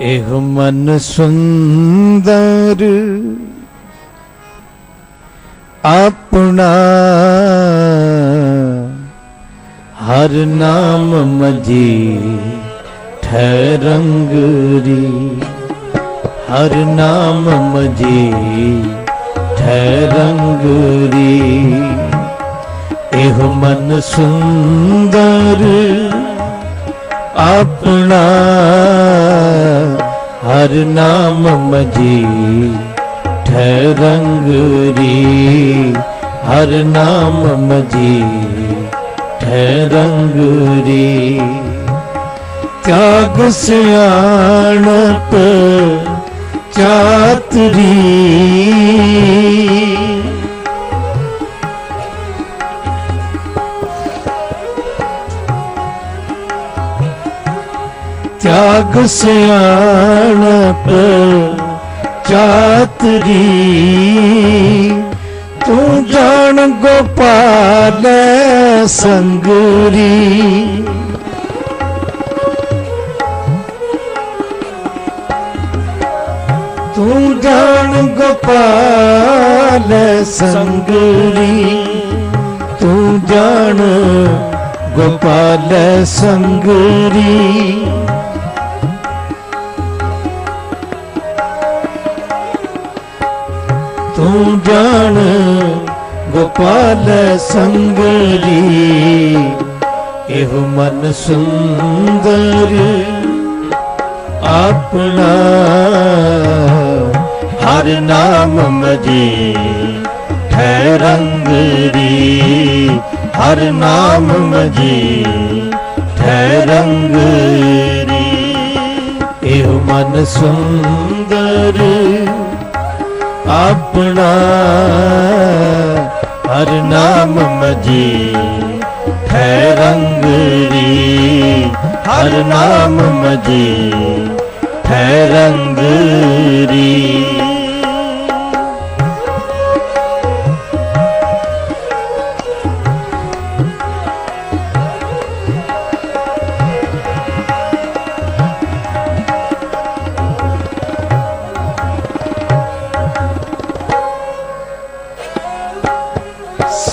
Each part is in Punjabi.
ਇਹ ਮਨ ਸੁੰਦਰ, ਆਪਣਾ ਹਰ ਨਾਮ ਮਜੀ ਠਰੰਗਰੀ ਹਰ ਨਾਮ ਮਜੀ ਠਰੰਗਰੀ ਇਹ ਮਨ ਸੁੰਦਰ ਆਪਣਾ ਹਰ ਨਾਮ ਮਜੀ ਠਰੰਗਰੀ ਹਰ ਨਾਮ ਮਜੀ ਠਰੰਗਰੀ ਤਿਆਗ ਸਿਆਣਪ ਚਾਤਰੀ। ਤਿਆਗ ਸਿਆਣਪ ਚਾਤਰੀ ਤੂੰ ਜਾਣ ਗੋਪਾਲ ਸੰਗਰੀ। ਤੂੰ ਜਾਣ ਗੋਪਾਲ ਸੰਗਰੀ। ਤੂੰ ਜਾਣ ਗੋਪਾਲ ਸੰਗਰੀ। ਤੂੰ ਜਾਣ ਗੋਪਾਲ ਸੰਗਰੀ ਇਹ ਮਨ ਸੁੰਦਰ ਆਪਣਾ ਹਰ ਨਾਮ ਮਜੀ ਠਰੰਗਰੀ ਹਰ ਨਾਮ ਮਜੀ ਠਰੰਗਰੀ ਇਹ ਮਨ ਸੁੰਦਰ ਆਪ ਆਪਣਾ ਹਰ ਨਾਮ ਮਜੀ ਠਰੰਗਰੀ ਹਰ ਨਾਮ ਮਜੀ ਠਰੰਗਰੀ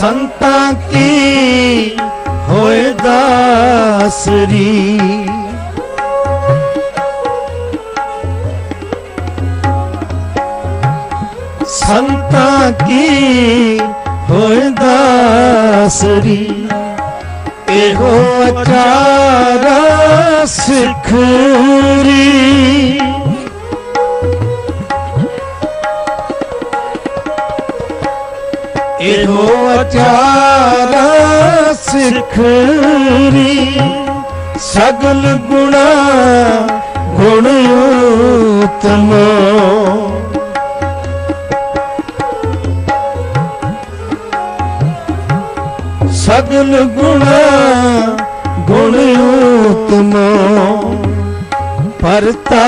ਸੰਤਾਂ ਕੀ ਹੋਏ ਦਾਸਰੀ? ਸੰਤਾਂ ਕੀ ਹੋਏ ਦਾਸਰੀ? ਇਹੋ ਅਚਾਰਾ ਸਿਖਰੀ ਇਹੋ ਅਚਾਰਾ ਸਿਖਰੀ ਸਗਲ ਗੁਣਾ ਗੁਣ ਉਤਮੋ। ਸਗਲ ਗੁਣਾ ਗੁਣ ਉਤਮੋ। ਪਰਤਾ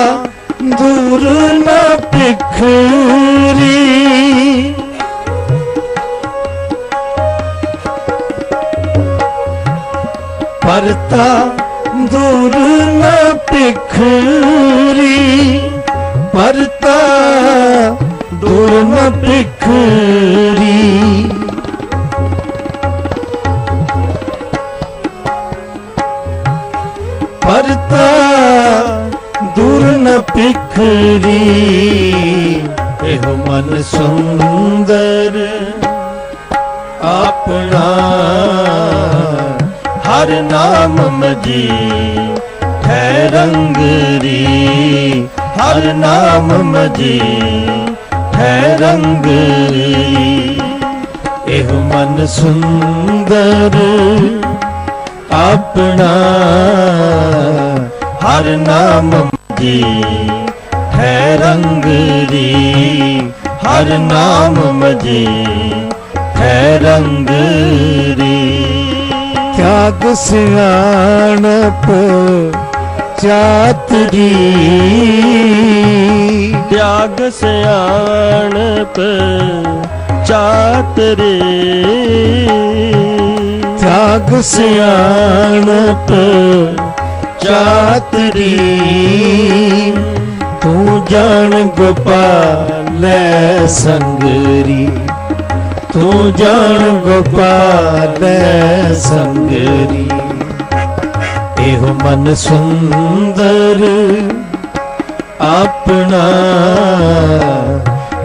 ਦੂਰ ਨਾ ਪਿਖਰੀ। ਪਰਤਾ ਦੂਰ ਨ ਪਿਖਰੀ। ਪਰਤਾ, ਦੂਰ ਨ ਪਿਖਰੀ। ਪਰਤਾ, ਦੂਰ ਨ ਪਿਖਰੀ। ਇਹ ਮਨ ਸੁੰਦਰ ਆਪਣਾ। ਹਰ ਨਾਮ ਮਜੀ, ਹੈ ਰੰਗਰੀ ਹਰ ਨਾਮ ਮਜੀ, ਹੈ ਠਰੰਗਰੀ ਇਹ ਮਨ ਸੁੰਦਰ ਆਪਣਾ, ਹਰ ਨਾਮ ਮਜੀ, ਹੈ ਰੰਗਰੀ ਹਰ ਨਾਮ ਮਜੀ, ਹੈ ਰੰਗਰੀ ਤਿਆਗ ਸਿਆਣਪ ਚਾਤਰੀ ਤਿਆਗ ਸਿਆਣਪ ਚਾਤਰੇ ਤਿਆਗ ਸਿਆਣਪ ਚਾਤਰੀ ਗੋਪਾਲੈ ਸੰਗਰੀ। ਤੂੰ ਜਾਣ ਗੋਪਾਲੈ ਸੰਗਰੀ। ਇਹੋ ਮਨ ਸੁੰਦਰ ਆਪਣਾ।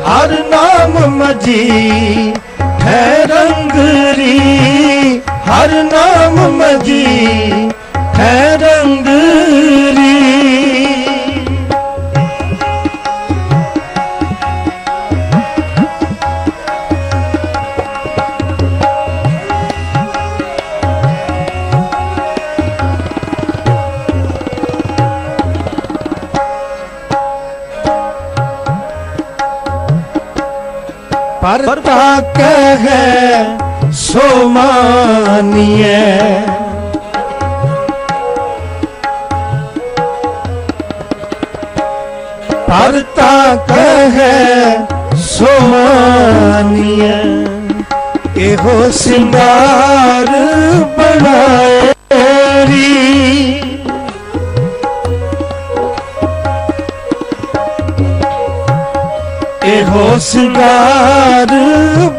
ਹਰ ਨਾਮ ਮਜੀ ਹੈ ਰੰਗਰੀ। ਹਰ ਨਾਮ ਮਜੀ ਹੈ ਰੰਗਰੀ। ਪਰਤਾ ਕਹੈ ਸੋ ਮਾਨੀਐ ਪਰਤਾ ਕਹੈ ਸੋ ਮਾਨੀਐ ਇਹੋ ਸਿੰਗਾਰ ਬਣਾਏ ਰੀ। ਇਹੋ ਸਿੰਗਾਰ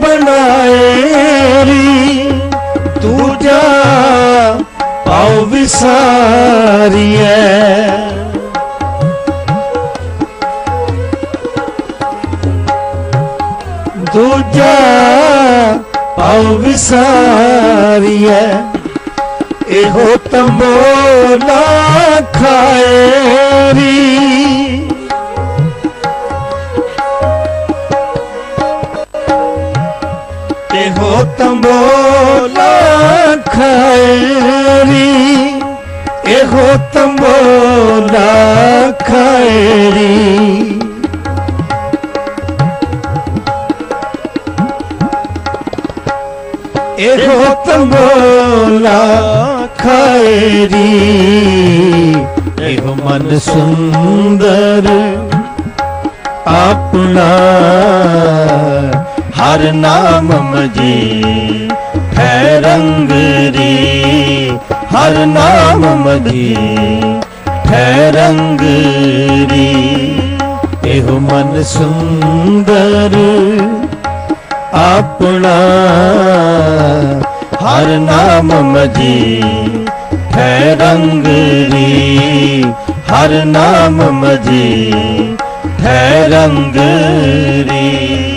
ਬਣਾਏ ਰੀ। ਦੂਜਾ ਪਾਉ ਵਿਸਾਰੀਐ। ਦੂਜਾ ਪਾਉ ਵਿਸਾਰੀਐ। ਇਹੋ ਤੰਬੋਲਾ ਖਾਏ ਰੀ। ਇਹੋ ਤੰਬੋਲਾ ਖਾਇਰੀ ਇਹੋ ਤੰਬੋਲਾ ਖਾਇਰੀ ਇਹੋ ਤੰਬੋਲਾ ਖਾਇਰੀ ਇਹੋ ਮਨ ਸੁੰਦਰ ਆਪਣਾ ਹਰ ਨਾਮ ਮਜੀ, ਹੈ ਰੰਗਰੀ ਹਰ ਨਾਮ ਮਜੀ, ਹੈ ਰੰਗਰੀ ਇਹੋ ਮਨ ਸੁੰਦਰ, ਆਪਣਾ। ਹਰ ਨਾਮ ਮਜੀ, ਹੈ ਰੰਗਰੀ ਹਰ ਨਾਮ ਮਜੀ, ਹੈ ਰੰਗਰੀ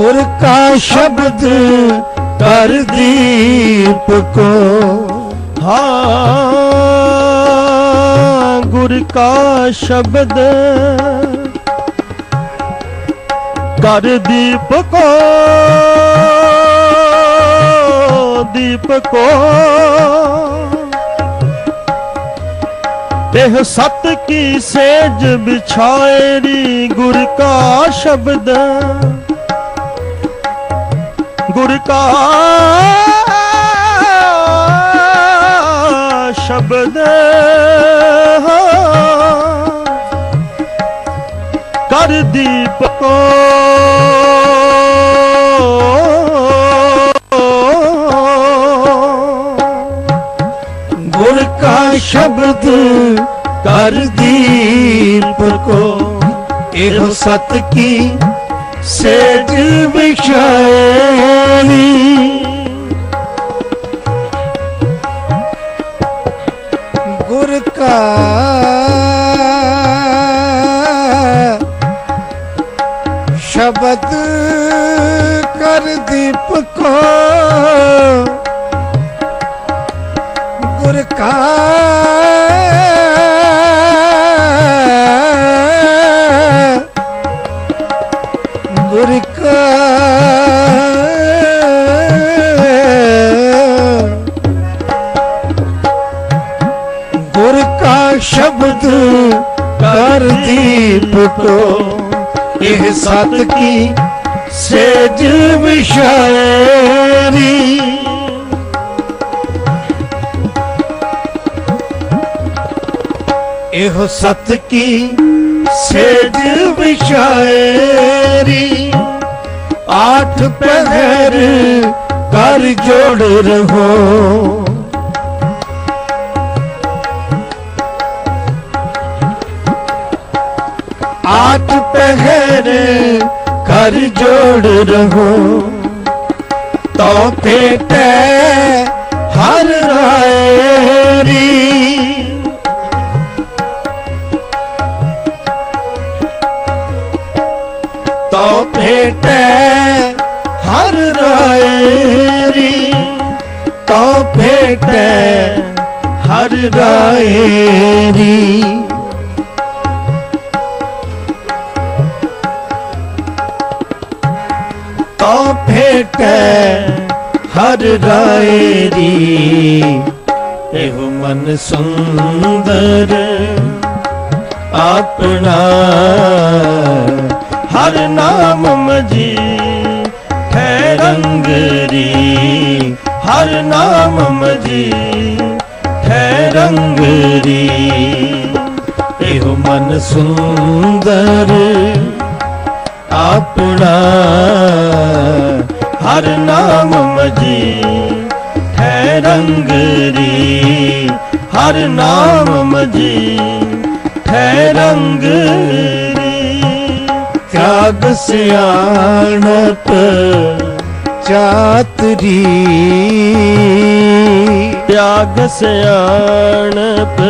ਗੁਰ ਕਾ ਸ਼ਬਦ ਕਰ ਦੀਪ ਕੋ। ਹਾਂ, ਗੁਰ ਕਾ ਸ਼ਬਦ ਕਰ ਦੀਪ ਕੋ। ਦੀਪ ਕੋ। ਇਹ ਸਤ ਕੀ ਸੇਜ ਵਿਛਾਏਰੀ ਗੁਰ ਕਾ ਸ਼ਬਦ। ਗੁਰ ਕਾ ਸ਼ਬਦ ਕਰ ਦੀਪ ਕੋ ਗੁਰ ਕਾ ਸ਼ਬਦ ਕਰ ਦੀਪ ਕੋ ਇਹੋ ਸਤ ਕੀ ਸੇਜ ਵਿਛਾਈ ਗੁਰ ਕਾ ਸ਼ਬਦ ਕਰ ਦੀਪ ਕੋ, ਇਹ ਸਤ ਕੀ ਸੇਜ ਵਿਸ਼ਾਇਰੀ ਇਹੋ ਸਤ ਸੇਜ ਵਿਸ਼ਾਇਰੀ ਆਠ ਪਹਿਰ ਕਰ ਜੋੜ ਰਹੋ ਆਠ ਪਹਿਰ ਕਰ ਜੋੜ ਰਹੋ ਤੋ ਫੇਟੇ ਹਰ ਰਾਏਰੀ ਤੋ ਹਰ ਰਾਏਰੀ ਤੋ ਭੇਟੇ ਹਰ ਰਾਏਰੀ ਤੋ ਭੇਟੇ ਹਰ ਰਾਏਰੀ ਇਹੋ ਮਨ ਸੁੰਦਰ ਆਪਣਾ ਹਰ ਨਾਮ ਮਜੀ ਰੰਗਰੀ ਹਰ ਨਾਮ ਮਜੀ ਹੈ ਰੰਗਰੀ ਇਹੋ ਮਨ ਸੁੰਦਰ ਆਪਣਾ ਹਰ ਨਾਮ ਮਜੀ ਹੈ ਰੰਗਰੀ ਹਰ ਨਾਮ ਮਜੀ ਹੈ ਰੰਗਰੀ ਤਿਆਗ ਸਿਆਣਪ ਚਾਤਰੀ ਤਿਆਗ ਸਿਆਣਪ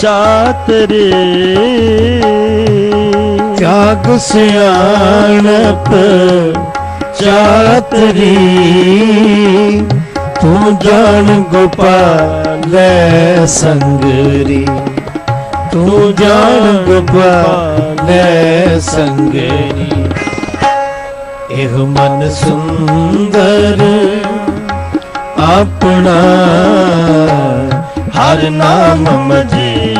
ਚਾਤਰੇ ਤਿਆਗ ਸਿਆਣਪ ਚਾਤਰੀ ਤੂੰ ਜਾਣ ਗੋਪਾਲੈ ਸੰਗਰੀ। ਤੂੰ ਜਾਣ ਗੋਪਾਲੈ ਸੰਗਰੀ। ਇਹ ਮਨ ਸੁੰਦਰ ਆਪਣਾ ਹਰ ਨਾਮ ਮਜੀ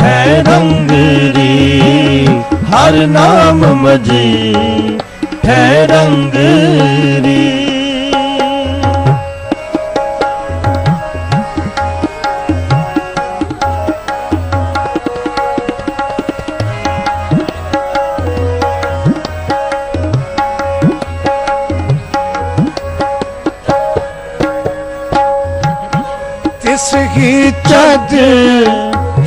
ਹੈ ਰੰਗਰੀ ਹਰ ਨਾਮ ਮਜੀ ਹੈ ਰੰਗਰੀ ਤਿਸ ਹੀ ਚੱਜ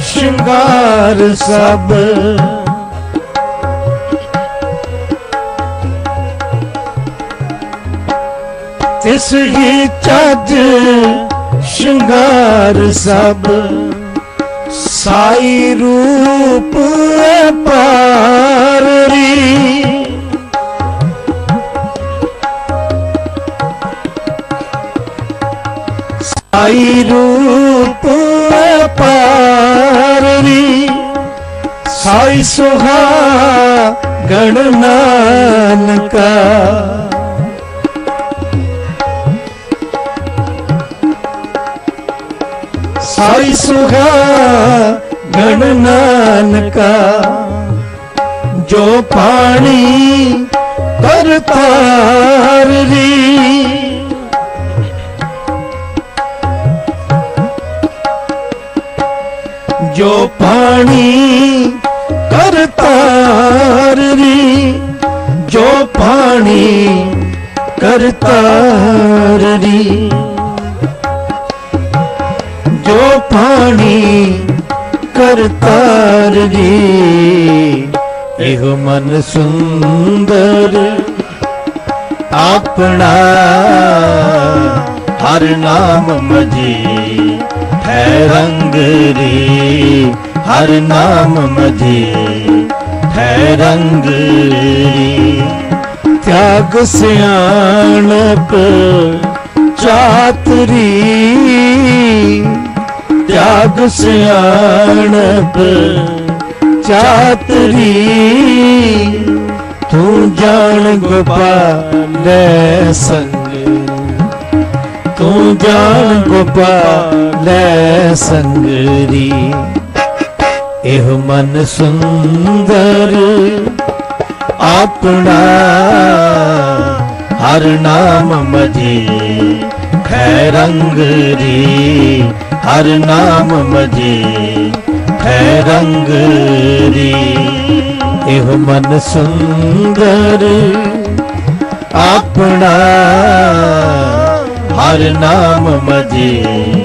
ਸ਼ਿੰਗਾਰ ਸਭ। ਤਿਸ ਹੀ ਚੱਜ ਸ਼ਿੰਗਾਰ ਸਭ। ਸਾਈ ਰੂਪ ਪਾਰੀ ਆਈ ਰੂਪ ਪਾਰੀ ਸਾਈ ਸੁਹਾ ਗਣ ਨਾਨਕਾ। ਸਾਈ ਸੁਹਾ ਗਣ ਨਾਨਕਾ, ਜੋ ਪਾਣੀ ਕਰਤਾਰ ਰੀ ਜੋ ਪਾਣੀ ਕਰਤਾਰ ਰੀ, ਜੋ ਪਾਣੀ ਕਰਤਾਰ ਰੀ। ਜੋ ਪਾਣੀ ਕਰਤਾਰ ਰੀ, ਇਹੋ ਮਨ ਸੁੰਦਰ ਆਪਣਾ, ਹਰ ਨਾਮ ਮਜੀ ਰੰਗਰੀ ਹਰ ਨਾਮ ਮਜੀ ਹੈ ਰੰਗਰੀ ਤਿਆਗ ਸਿਆਣਪ ਚਾਤਰੀ, ਤਿਆਗ ਸਿਆਣਪ ਚਾਤਰੀ। ਤੂੰ ਜਾਣ ਗੋਪਾਲੈ ਸੰਗ, ਤੂੰ ਜਾਣ ਗੋਪਾਲੈ ਸੰਗਰੀ। ਇਹ ਮਨ ਸੁੰਦਰ ਆਪਣਾ, ਹਰ ਨਾਮ ਮਜੀ। ਹੈ ਰੰਗਰੀ, ਹਰ ਨਾਮ ਮਜ਼ੇ। ਖੈ ਰੰਗ ਰੀ ਇਹ ਮਨ ਸੁੰਦਰ ਆਪਣਾ, ਹਰ ਨਾਮ ਮਜੇ।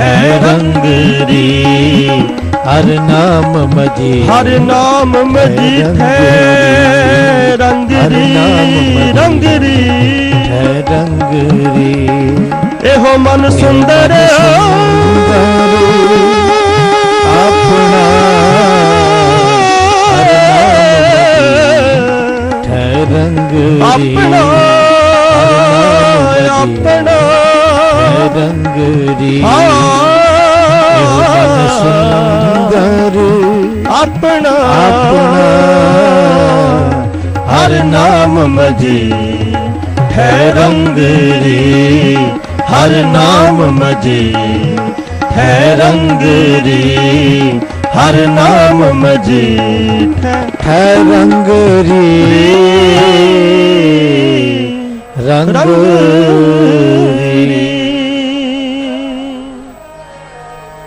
ਹੈ ਰੰਗ ਰੀ ਹਰ ਨਾਮ ਮਜੇ ਹਰ ਨਾਮ ਮਜੀਠ ਹੈ ਰੰਗ ਮਜੀਠ। ਰੰਗ ਰੀ ਹੈ ਰੰਗ ਰੀ ਇਹੋ ਮਨ ਸੁੰਦਰ ਆਪਣਾ ਰੰਗ ਆਪਣਾ ਆਪਣਾ। ਹੈ ਰੰਗ ਰੀ ਹਾਂ ਇਹੋ ਮਨ ਸੁੰਦਰ ਆਪਣਾ ਆਪਣਾ ਹਰ ਨਾਮ ਮਜੀ ਹੈ ਰੰਗ ਰੀ ਹਰ ਨਾਮ ਮਜੀ ਹੈ ਰੰਗ ਰੀ ਹਰ ਨਾਮ ਮਜੀ ਹੈ ਰੰਗ ਰੀ ਰੰਗ ਰੀ